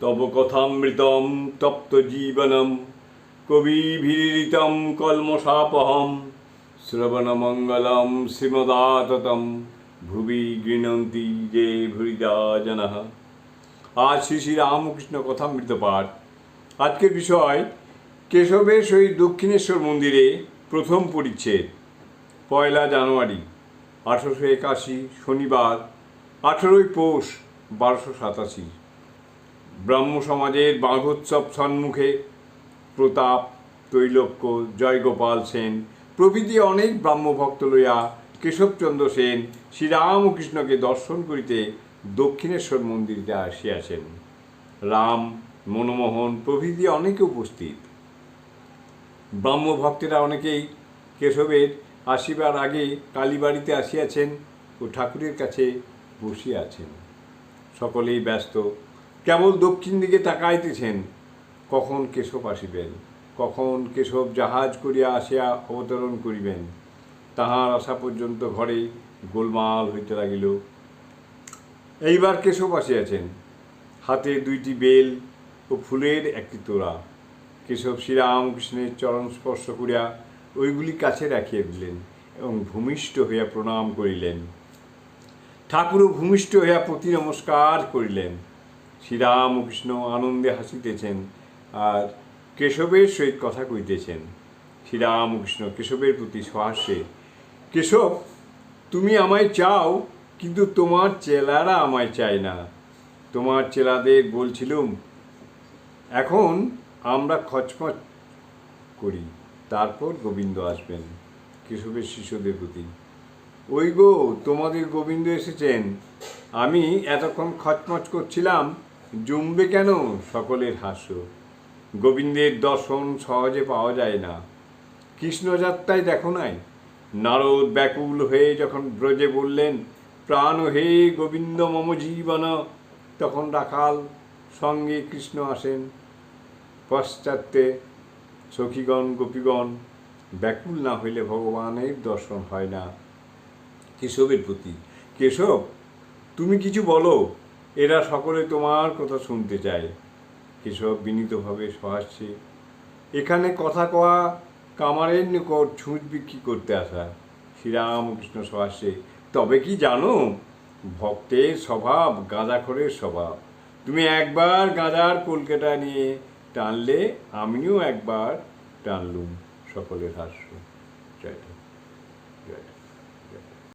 তব কথামৃতম তপ্ত জীবনম কবিভিরিতম কলমশাপহম, শ্রবণমঙ্গলম শ্রীমদাততম, ভুবি গৃণন্তি যে ভুরিদা জনঃ আজ শ্রী শ্রী রামকৃষ্ণ কথামৃত পাঠ। আজকের বিষয়, কেশবের সহিত দক্ষিণেশ্বর মন্দিরে প্রথম পরিচ্ছেদ, পয়লা জানুয়ারি, আঠারোশো একাশি শনিবার, আঠেরোই পৌষ, বারোশো সাতাশি। ব্রাহ্ম সমাজের বাঘোৎসব সন্মুখে প্রতাপ তৈলক্য জয়গোপাল সেন প্রভৃতি অনেক ব্রাহ্মভক্ত লইয়া কেশবচন্দ্র সেন শ্রীরামকৃষ্ণকে দর্শন করিতে দক্ষিণেশ্বর মন্দিরে আসিয়াছেন। রাম, মনমোহন প্রভৃতি অনেকে উপস্থিত। ব্রাহ্মভক্তেরা অনেকেই কেশবের আসিবার আগে কালীবাড়িতে আসিয়াছেন ও ঠাকুরের কাছে বসিয়া আছেন সকলেই ব্যস্ত কেবল দক্ষিণ দিকে তাকাইতেছেন, কখন কেশব আসিবেন? কখন কেশব জাহাজ করিয়া আসিয়া অবতরণ করিবেন? তাহার আসা পর্যন্ত ঘরে গোলমাল হইতে লাগিল। এইবার কেশব আসিয়াছেন। হাতে দুইটি বেল ও ফুলের একটি তোড়া। কেশব শ্রীরামকৃষ্ণের চরণ স্পর্শ করিয়া ওইগুলি কাছে রাখিয়া দিলেন এবং ভূমিষ্ঠ হইয়া প্রণাম করিলেন। ঠাকুরও ভূমিষ্ঠ হইয়া প্রতি নমস্কার করিলেন। শ্রীরামকৃষ্ণ আনন্দে হাসিতেছেন আর কেশবের সহিত কথা কইতেছেন। শ্রীরামকৃষ্ণ কেশবের প্রতি সহাস্যে, কেশব, তুমি আমায় চাও, কিন্তু তোমার চেলারা আমায় চায় না। তোমার চেলাদের বলছিলুম এখন আমরা খচমচ করি। তারপর গোবিন্দ আসবেন কেশবের শিশুদের প্রতি। ওই গো, তোমাদের গোবিন্দ এসেছেন। আমি এতক্ষণ খচমচ করছিলাম জমবে কেন সকলের হাস্য? গোবিন্দের দর্শন সহজে পাওয়া যায় না। কৃষ্ণযাত্রায় দেখো নাই? নারদ ব্যাকুল হয়ে যখন ব্রজে বললেন, প্রাণ হে গোবিন্দ মম জীবন তখন রাখাল সঙ্গে কৃষ্ণ আসেন। পশ্চাত্যে সখীগণ, গোপীগণ, ব্যাকুল না হইলে ভগবানের দর্শন হয় না। কেশবের প্রতি, কেশব, তুমি কিছু বলো এরা সকলে তোমার কথা শুনতে চায়। কেশব বিনীতভাবে সহাস্যে এখানে কথা কওয়া কামারের নিকট ছুঁচ বিক্রি করতে আসা। শ্রীরামকৃষ্ণ সহাস্যে তবে কি জানো, ভক্তের স্বভাব গাঁজাখরের স্বভাব। তুমি একবার গাঁজার কলকাতা নিয়ে টানলে আমিও একবার টানলুম সকলের হাস্য। জয়